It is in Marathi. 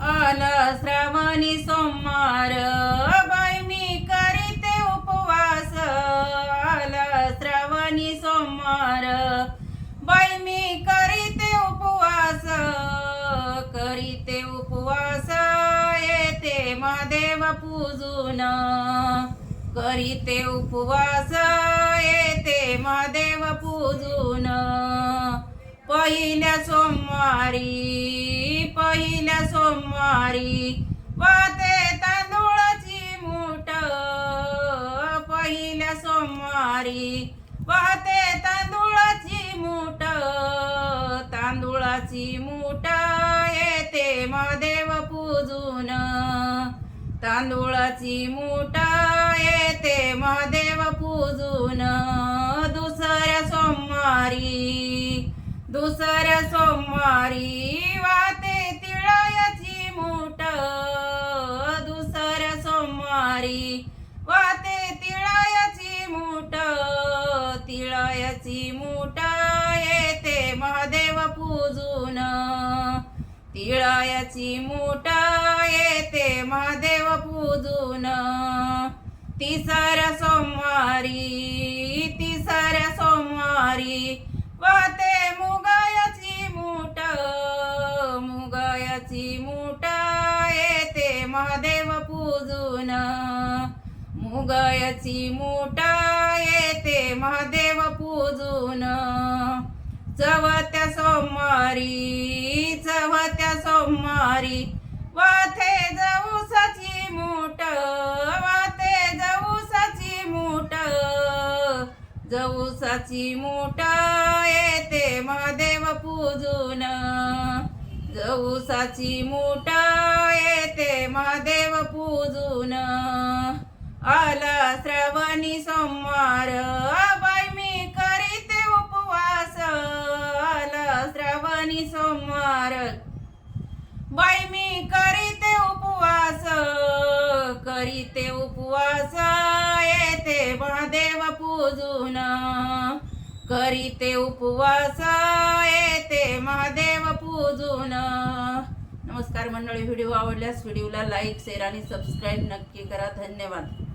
आला श्रावणी सोमवार बाई मी करीते उपवास. आला श्रावणी सोमवार बाई मी करीते उपवास. करीते उपवास येते महादेव पूजून. करीते उपवास येते महादेव पूजून. पहिल्या सोमवारी होईल सोमवारी वाते तांदूळाची मूठ. पहिल्या सोमवारी वाते तांदूळाची मूठ. तांदूळाची मूठ येते महादेव पूजून. तांदूळाची मूठ येते महादेव पूजून. दुसऱ्या सोमवारी दुसऱ्या सोमवारी मारी. वाते तिळायची मूठ तिळायची मूठ येते महादेव पूजून. तिळायची मूठ येते महादेव पूजून. तिसऱ्या सोमवारी तिसऱ्या सोमवारी. वाते मुगायाची मूठ मुगायाची मूठ महादेव पूजून. मुगयाची मोठा येते महादेव पूजून. चवत्या सोमवारी चवत्या सोमवारी वाथे जाऊ सची मोठ वाथे जाऊ सची मोठ. जाऊ सची मोठ येते महादेव पूजून. जऊसाची मूठ येते महादेव पूजून. आला श्रवणी सोमवार. बाई मी करीते उपवास. आला श्रवणी सोमवार. बाई मी करीते उपवास. करीते उपवास येते महादेव पूजून. करीते उपवास नमस्कार मंडळी व्हिडिओ आवडल्यास व्हिडिओला लाईक शेअर आणि सबस्क्राईब नक्की करा. धन्यवाद.